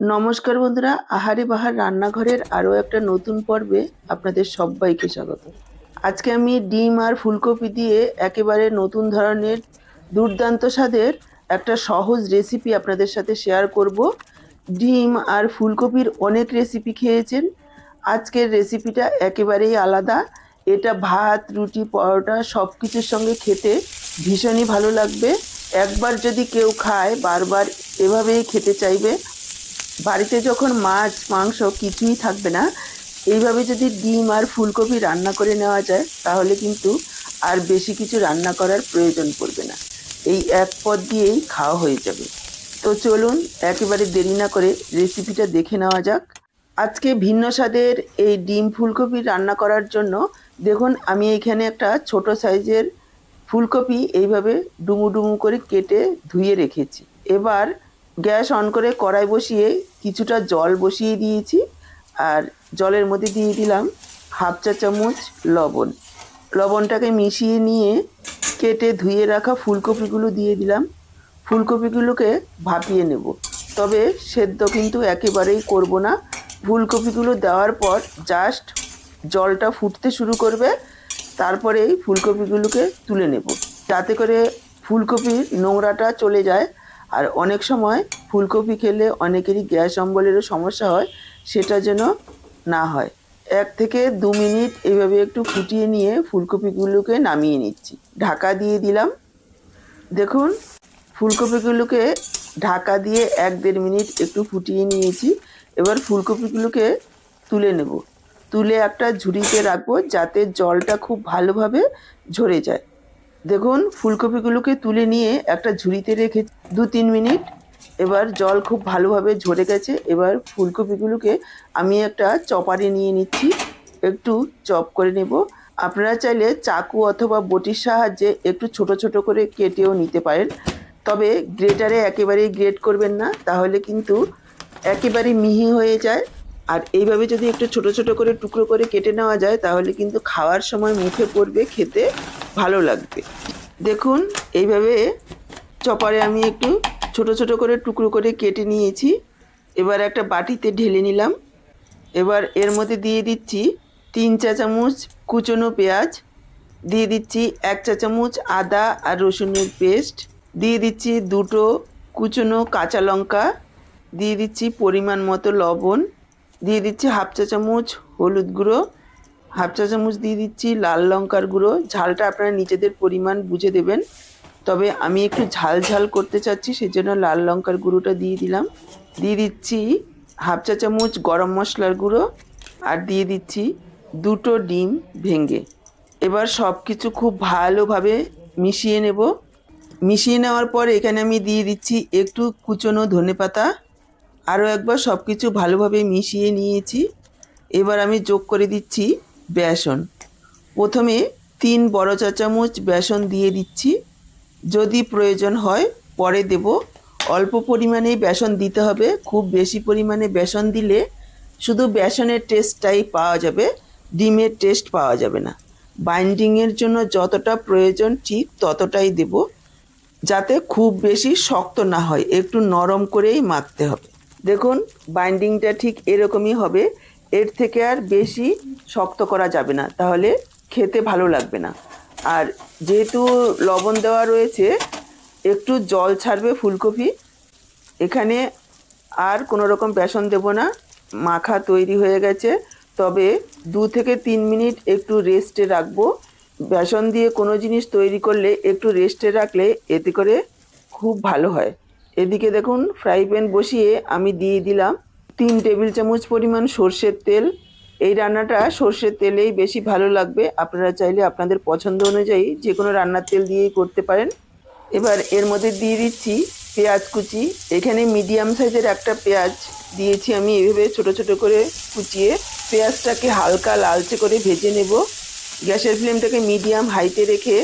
নমস্কার বন্ধুরা, আহারে বাহার রান্নাঘরের আরও একটা নতুন পর্বে আপনাদের সবাইকে স্বাগত। আজকে আমি ডিম আর ফুলকপি দিয়ে একেবারে নতুন ধরনের দুর্দান্ত স্বাদের একটা সহজ রেসিপি আপনাদের সাথে শেয়ার করব। ডিম আর ফুলকপির অনেক রেসিপি খেয়েছেন। আজকের রেসিপিটা একেবারেই আলাদা। এটা ভাত, রুটি, পরোটা সব কিছুর সঙ্গে খেতে ভীষণই ভালো লাগবে। একবার যদি কেউ খায়, বারবার এভাবেই খেতে চাইবে। বাড়িতে যখন মাছ, মাংস কিছুই থাকবে না, এইভাবে যদি ডিম আর ফুলকপি রান্না করে নেওয়া যায়, তাহলে কিন্তু আর বেশি কিছু রান্না করার প্রয়োজন পড়বে না। এই এক পদ দিয়েই খাওয়া হয়ে যাবে। তো চলুন, একেবারে দেরি না করে রেসিপিটা দেখে নেওয়া যাক। আজকে ভিন্ন স্বাদের এই ডিম ফুলকপি রান্না করার জন্য দেখুন, আমি এখানে একটা ছোট সাইজের ফুলকপি এইভাবে ডুমু ডুমু করে কেটে ধুয়ে রেখেছি। এবার গ্যাস অন করে কড়াই বসিয়ে কিছুটা জল বসিয়ে দিয়েছি, আর জলের মধ্যে দিয়ে দিলাম হাফ চা চামচ লবণ। লবণটাকে মিশিয়ে নিয়ে কেটে ধুয়ে রাখা ফুলকপিগুলো দিয়ে দিলাম। ফুলকপিগুলোকে ভাপিয়ে নেব। তবে সেদ্ধ কিন্তু একেবারেই করব না। ফুলকপিগুলো দেওয়ার পর জাস্ট জলটা ফুটতে শুরু করবে, তারপরেই ফুলকপিগুলোকে তুলে নেব। যাতে করে ফুলকপির নোংরাটা চলে যায়। আর অনেক সময় ফুলকপি খেলে অনেকেরই গ্যাস অম্বলেরও সমস্যা হয়, সেটা যেন না হয়। এক থেকে দু মিনিট এইভাবে একটু ফুটিয়ে নিয়ে ফুলকপিগুলোকে নামিয়ে নিচ্ছি। ঢাকা দিয়ে দিলাম। দেখুন, ফুলকপিগুলোকে ঢাকা দিয়ে এক দেড় মিনিট একটু ফুটিয়ে নিয়েছি। এবার ফুলকপিগুলোকে তুলে নেব। তুলে একটা ঝুড়িতে রাখব যাতে জলটা খুব ভালোভাবে ঝরে যায়। দেখুন, ফুলকপিগুলোকে তুলে নিয়ে একটা ঝুড়িতে রেখে দু তিন মিনিট। এবার জল খুব ভালোভাবে ঝরে গেছে। এবার ফুলকপিগুলোকে আমি একটা চপারে নিয়ে নিচ্ছি। একটু চপ করে নেব। আপনারা চাইলে চাকু অথবা বটির সাহায্যে একটু ছোট ছোট করে কেটেও নিতে পারেন। তবে গ্রেটারে একেবারেই গ্রেট করবেন না, তাহলে কিন্তু একেবারে মিহি হয়ে যায়। আর এইভাবে যদি একটু ছোট ছোট করে টুকরো করে কেটে নেওয়া যায়, তাহলে কিন্তু খাওয়ার সময় মুখে পড়বে, খেতে ভালো লাগবে। দেখুন, এইভাবে চপারে আমি একটু ছোট ছোট করে টুকরো করে কেটে নিয়েছি। এবার একটা বাটিতে ঢেলে নিলাম। এবার এর মধ্যে দিয়ে দিচ্ছি তিন চা চামচ কুচনো পেঁয়াজ, দিয়ে দিচ্ছি এক চা চামচ আদা আর রসুনের পেস্ট, দিয়ে দিচ্ছি দুটো কুচনো কাঁচা লঙ্কা, দিয়ে দিচ্ছি পরিমাণ মতো লবণ, দিয়ে দিচ্ছি হাফ চা চামচ হলুদ গুঁড়ো, হাফ চা চামচ দিয়ে দিচ্ছি লাল লঙ্কার গুঁড়ো। ঝালটা আপনারা নিজেদের পরিমাণ বুঝে দেবেন। তবে আমি একটু ঝাল ঝাল করতে চাচ্ছি, সেজন্য লাল লঙ্কার গুঁড়োটা দিয়ে দিলাম। দিয়ে দিচ্ছি হাফ চা চামচ গরম মশলার গুঁড়ো আর দিয়ে দিচ্ছি দুটো ডিম ভেঙে। এবার সব কিছু খুব ভালোভাবে মিশিয়ে নেব। মিশিয়ে নেওয়ার পর এখানে আমি দিয়ে দিচ্ছি একটু কুচনো ধনে পাতা। আরও একবার সব কিছু ভালোভাবে মিশিয়ে নিয়েছি। এবার আমি যোগ করে দিচ্ছি বেসন। প্রথমে তিন বড় চা চামচ বেসন দিয়ে দিচ্ছি। যদি প্রয়োজন হয়, পরে দেব। অল্প পরিমাণেই বেসন দিতে হবে। খুব বেশি পরিমাণে বেসন দিলে শুধু বেসনের টেস্টটাই পাওয়া যাবে, ডিমের টেস্ট পাওয়া যাবে না। বাইন্ডিংয়ের জন্য যতটা প্রয়োজন ঠিক ততটাই দেব। যাতে খুব বেশি শক্ত না হয়, একটু নরম করেই মাখতে হবে। দেখুন বাইন্ডিংটা ঠিক এরকমই হবে। এর থেকে আর বেশি শক্ত করা যাবে না। তাহলে খেতে ভালো লাগবে না। আর যেহেতু লবণ দেওয়া রয়েছে, একটু জল ছাড়বে ফুলকপি। এখানে আর কোনো রকম বেসন দেব না। মাখা তৈরি হয়ে গেছে। তবে দু থেকে তিন মিনিট একটু রেস্টে রাখব। বেসন দিয়ে কোনো জিনিস তৈরি করলে একটু রেস্টে রাখলে এতে করে খুব ভালো হয়। এদিকে দেখুন ফ্রাই প্যান বসিয়ে আমি দিয়ে দিলাম তিন টেবিল চামচ পরিমাণ সর্ষের তেল। এই রান্নাটা সর্ষের তেলেই বেশি ভালো লাগবে। আপনারা চাইলে আপনাদের পছন্দ অনুযায়ী যে কোনো রান্নার তেল দিয়েই করতে পারেন। এবার এর মধ্যে দিয়ে দিচ্ছি পেঁয়াজ কুচি। এখানে মিডিয়াম সাইজের একটা পেঁয়াজ দিয়েছি আমি এভাবে ছোট ছোট করে কুচিয়ে। পেঁয়াজটাকে হালকা লালচে করে ভেজে নেব। গ্যাসের ফ্লেমটাকে মিডিয়াম হাইতে রেখে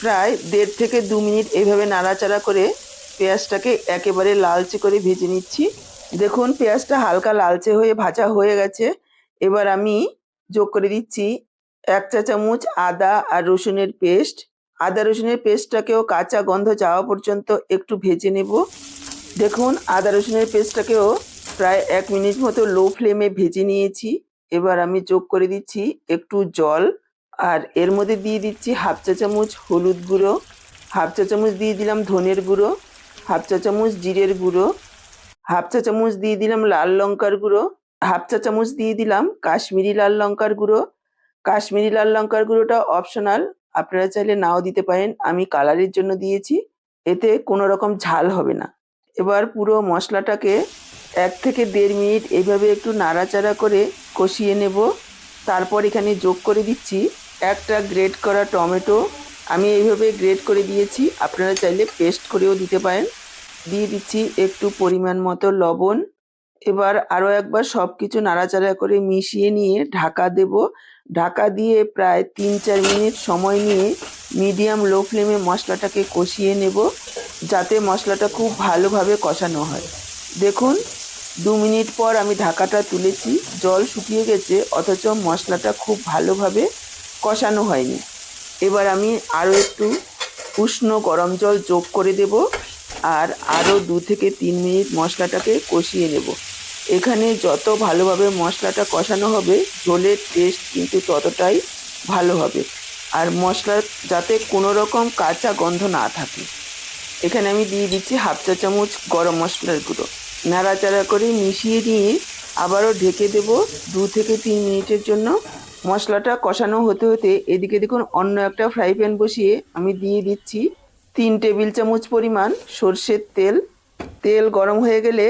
প্রায় দেড় থেকে দু মিনিট এইভাবে নাড়াচাড়া করে পেঁয়াজটাকে একেবারে লালচে করে ভেজে নিচ্ছি। দেখুন, পেঁয়াজটা হালকা লালচে হয়ে ভাজা হয়ে গেছে। এবার আমি যোগ করে দিচ্ছি এক চা চামচ আদা আর রসুনের পেস্ট। আদা রসুনের পেস্টটাকেও কাঁচা গন্ধ যাওয়া পর্যন্ত একটু ভেজে নেব। দেখুন, আদা রসুনের পেস্টটাকেও প্রায় এক মিনিট মতো লো ফ্লেমে ভেজে নিয়েছি। এবার আমি যোগ করে দিচ্ছি একটু জল আর এর মধ্যে দিয়ে দিচ্ছি হাফ চা চামচ হলুদ গুঁড়ো, হাফ চা চামচ দিয়ে দিলাম ধনের গুঁড়ো, হাফ চা চামচ জিরের গুঁড়ো, হাফ চা চামচ দিয়ে দিলাম লাল লঙ্কার গুঁড়ো হাফ চা চামচ দিয়ে দিলাম। কাশ্মীরি লাল লঙ্কার গুঁড়ো। কাশ্মীরি লাল লঙ্কার গুঁড়োটা অপশনাল আপনারা চাইলে নাও দিতে পারেন। আমি কালারের জন্য দিয়েছি। এতে কোনো রকম ঝাল হবে না। এবার পুরো মশলাটাকে এক থেকে দেড় মিনিট এইভাবে একটু নাড়াচাড়া করে কষিয়ে নেব। তারপর এখানে যোগ করে দিচ্ছি একটা গ্রেট করা টমেটো। আমি এইভাবে গ্রেট করে দিয়েছি। আপনারা চাইলে পেস্ট করেও দিতে পারেন। দিয়ে দিচ্ছি একটু পরিমাণ মতো লবণ। এবার আরও একবার সব কিছু নাড়াচাড়া করে মিশিয়ে নিয়ে ঢাকা দেব। ঢাকা দিয়ে প্রায় তিন চার মিনিট সময় নিয়ে মিডিয়াম লো ফ্লেমে মশলাটাকে কষিয়ে নেব, যাতে মশলাটা খুব ভালোভাবে কষানো হয়। দেখুন, দু মিনিট পর আমি ঢাকাটা তুলেছি, জল শুকিয়ে গেছে, অথচ মশলাটা খুব ভালোভাবে কষানো হয়নি। এবার আমি আরও একটু উষ্ণ গরম জল যোগ করে দেব, আর আরও দু থেকে তিন মিনিট মশলাটাকে কষিয়ে নেব। এখানে যত ভালোভাবে মশলাটা কষানো হবে, ঝোলের টেস্ট কিন্তু ততটাই ভালো হবে। আর মশলার যাতে কোনো রকম কাঁচা গন্ধ না থাকে। এখানে আমি দিয়ে দিচ্ছি হাফ চা চামচ গরম মশলার গুঁড়ো। নাড়াচাড়া করে মিশিয়ে নিয়ে আবারও ঢেকে দেব দু থেকে তিন মিনিটের জন্য। মশলাটা কষানো হতে হতে এদিকে দেখুন অন্য একটা ফ্রাই প্যান বসিয়ে আমি দিয়ে দিচ্ছি তিন টেবিল চামচ পরিমাণ সর্ষের তেল। তেল গরম হয়ে গেলে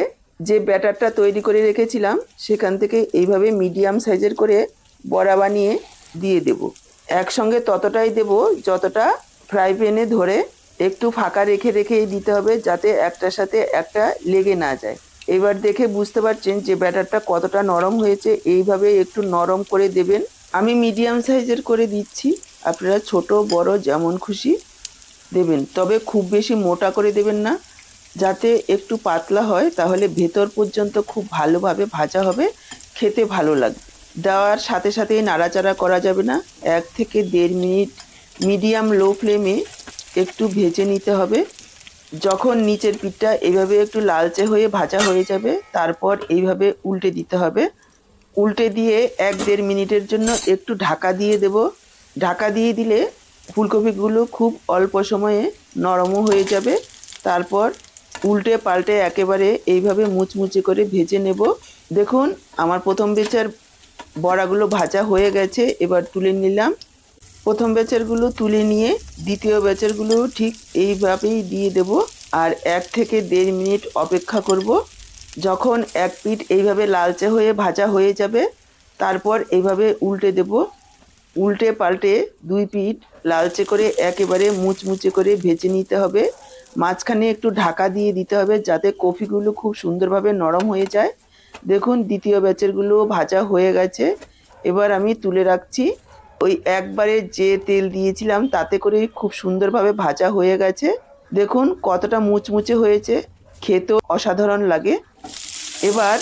যে ব্যাটারটা তৈরি করে রেখেছিলাম, সেখান থেকে এইভাবে মিডিয়াম সাইজের করে বড়া বানিয়ে দিয়ে দেব। একসঙ্গে ততটাই দেব যতটা ফ্রাই প্যানে ধরে একটু ফাঁকা রেখে রেখেই দিতে হবে যাতে একটার সাথে একটা লেগে না যায়। এবার দেখে বুঝতে পারছেন যে ব্যাটারটা কতটা নরম হয়েছে, এইভাবে একটু নরম করে দেবেন। আমি মিডিয়াম সাইজের করে দিচ্ছি, আপনারা ছোট, বড়, যেমন খুশি দেবেন। তবে খুব বেশি মোটা করে দেবেন না যাতে একটু পাতলা হয়, তাহলে ভেতর পর্যন্ত খুব ভালোভাবে ভাজা হবে, খেতে ভালো লাগবে। দেওয়ার সাথে সাথেই নাড়াচাড়া করা যাবে না। এক থেকে দেড় মিনিট মিডিয়াম লো ফ্লেমে একটু ভেজে নিতে হবে। যখন নিচের পিঠটা এইভাবে একটু লালচে হয়ে ভাজা হয়ে যাবে, তারপর এইভাবে উল্টে দিতে হবে। উল্টে দিয়ে এক দেড় মিনিটের জন্য একটু ঢাকা দিয়ে দেব। ঢাকা দিয়ে দিলে ফুলকপিগুলো খুব অল্প সময়ে নরমও হয়ে যাবে। তারপর উল্টে পাল্টে একেবারে এইভাবে মুচমুচে করে ভেজে নেব। দেখুন, আমার প্রথম বেচার বড়াগুলো ভাজা হয়ে গেছে, এবার তুলে নিলাম। প্রথম ব্যাচেরগুলো তুলে নিয়ে দ্বিতীয় ব্যাচেরগুলো ঠিক এইভাবেই দিয়ে দেব আর এক থেকে দেড় মিনিট অপেক্ষা করব। যখন এক পিঠ এইভাবে লালচে হয়ে ভাজা হয়ে যাবে, তারপর এইভাবে উল্টে দেব। উল্টে পাল্টে দুই পিঠ লালচে করে একেবারে মুচমুচে করে ভেজে নিতে হবে। মাঝখানে একটু ঢাকা দিয়ে দিতে হবে যাতে কফিগুলো খুব সুন্দরভাবে নরম হয়ে যায়। দেখুন, দ্বিতীয় ব্যাচেরগুলো ভাজা হয়ে গেছে। এবার আমি তুলে রাখছি। ওই একবারে যে তেল দিয়েছিলাম, তাতে করে খুব সুন্দরভাবে ভাজা হয়ে গেছে। দেখুন, কতটা মুচমুচে হয়েছে। খেতেও অসাধারণ লাগে। এবার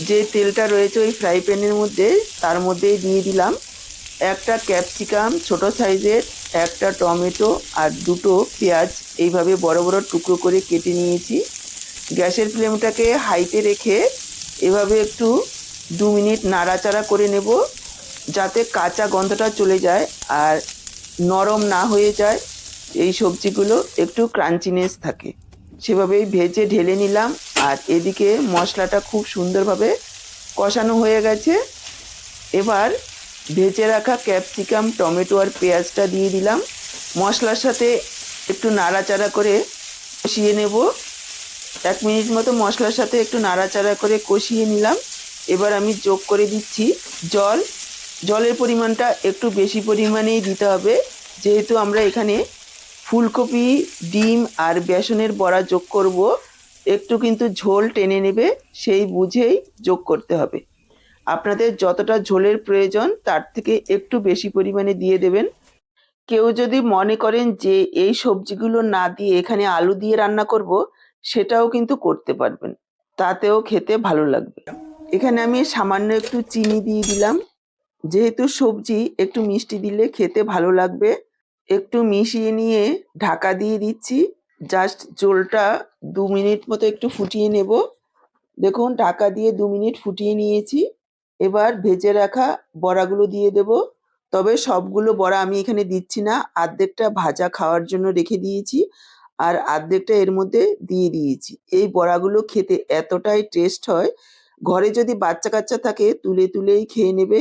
যে তেলটা রয়েছে ওই ফ্রাই প্যানের মধ্যে, তার মধ্যেই দিয়ে দিলাম। একটা ক্যাপসিকাম ছোট সাইজের একটা টমেটো আর দুটো পেঁয়াজ এইভাবে বড় বড় টুকরো করে কেটে নিয়েছি। গ্যাসের ফ্লেমটাকে হাইতে রেখে এভাবে একটু দু মিনিট নাড়াচাড়া করে নেব যাতে কাঁচা গন্ধটা চলে যায় আর নরম না হয়ে যায়। এই সবজিগুলো একটু ক্রাঞ্চিনেস থাকে। সেভাবেই ভেজে ঢেলে নিলাম আর এদিকে মশলাটা খুব সুন্দরভাবে কষানো হয়ে গেছে। এবার ভেজে রাখা ক্যাপসিকাম, টমেটো আর পেঁয়াজটা দিয়ে দিলাম। মশলার সাথে একটু নাড়াচাড়া করে কষিয়ে নেব। এক মিনিট মতো মশলার সাথে একটু নাড়াচাড়া করে কষিয়ে নিলাম। এবার আমি যোগ করে দিচ্ছি জল। জলের পরিমাণটা একটু বেশি পরিমাণেই দিতে হবে। যেহেতু আমরা এখানে ফুলকপি, ডিম আর বেসনের বড়া যোগ করব, একটু কিন্তু ঝোল টেনে নেবে, সেই বুঝেই যোগ করতে হবে। আপনাদের যতটা ঝোলের প্রয়োজন, তার থেকে একটু বেশি পরিমাণে দিয়ে দেবেন। কেউ যদি মনে করেন যে, এই সবজিগুলো না দিয়ে এখানে আলু দিয়ে রান্না করব, সেটাও কিন্তু করতে পারবেন। তাতেও খেতে ভালো লাগবে। এখানে আমি সামান্য একটু চিনি দিয়ে দিলাম। যেহেতু সবজি একটু মিষ্টি দিলে খেতে ভালো লাগবে, একটু মিশিয়ে নিয়ে ঢাকা দিয়ে দিচ্ছি। জাস্ট জলটা দু মিনিট মতো একটু ফুটিয়ে নেব। দেখুন, ঢাকা দিয়ে দু মিনিট ফুটিয়ে নিয়েছি। এবার ভেজে রাখা বড়াগুলো দিয়ে দেব। তবে সবগুলো বড়া আমি এখানে দিচ্ছি না। আর্ধেকটা ভাজা খাওয়ার জন্য রেখে দিয়েছি আর আর্ধেকটা এর মধ্যে দিয়ে দিয়েছি। এই বড়াগুলো খেতে এতটাই টেস্ট হয়, ঘরে যদি বাচ্চা কাচ্চা থাকে তুলে তুলেই খেয়ে নেবে।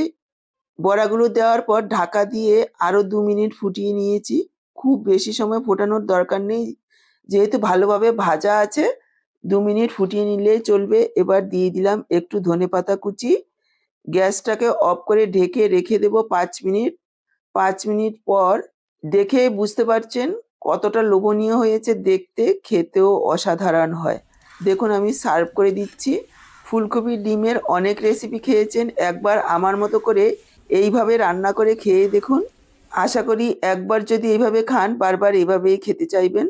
বড়াগুলো দেওয়ার পর ঢাকা দিয়ে আরও দু মিনিট ফুটিয়ে নিয়েছি। খুব বেশি সময় ফোটানোর দরকার নেই। যেহেতু ভালোভাবে ভাজা আছে, দু মিনিট ফুটিয়ে নিলেই চলবে। এবার দিয়ে দিলাম একটু ধনেপাতা কুচি। গ্যাসটাকে অফ করে ঢেকে রেখে দেবো পাঁচ মিনিট। পাঁচ মিনিট পর দেখে বুঝতে পারছেন কতটা লোভনীয় হয়েছে দেখতে, খেতেও অসাধারণ হয়। দেখুন আমি সার্ভ করে দিচ্ছি। ফুলকপি ডিমের অনেক রেসিপি খেয়েছেন, একবার আমার মতো করে এইভাবে রান্না করে খেয়ে দেখুন। আশা করি একবার যদি এইভাবে খান, বারবার এইভাবেই খেতে চাইবেন।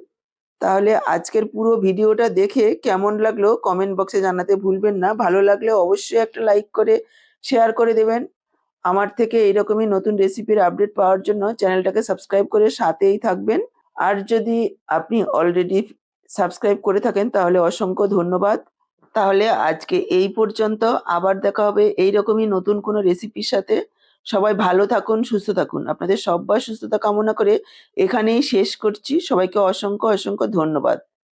তাহলে আজকের পুরো ভিডিওটা দেখে কেমন লাগল কমেন্ট বক্সে জানাতে ভুলবেন না। ভালো লাগলে অবশ্যই একটা লাইক করে শেয়ার করে দেবেন। আমার থেকে এইরকমই নতুন রেসিপির আপডেট পাওয়ার জন্য চ্যানেলটাকে সাবস্ক্রাইব করে সাথেই থাকবেন। আর যদি আপনি অলরেডি সাবস্ক্রাইব করে থাকেন, তাহলে অসংখ্য ধন্যবাদ। তাহলে আজকে এই পর্যন্ত। আবার দেখা হবে এইরকমই নতুন কোনো রেসিপির সাথে। সবাই ভালো থাকুন, সুস্থ থাকুন। আপনাদের সব্বার সুস্থতা কামনা করে এখানেই শেষ করছি। সবাইকে অসংখ্য অসংখ্য ধন্যবাদ।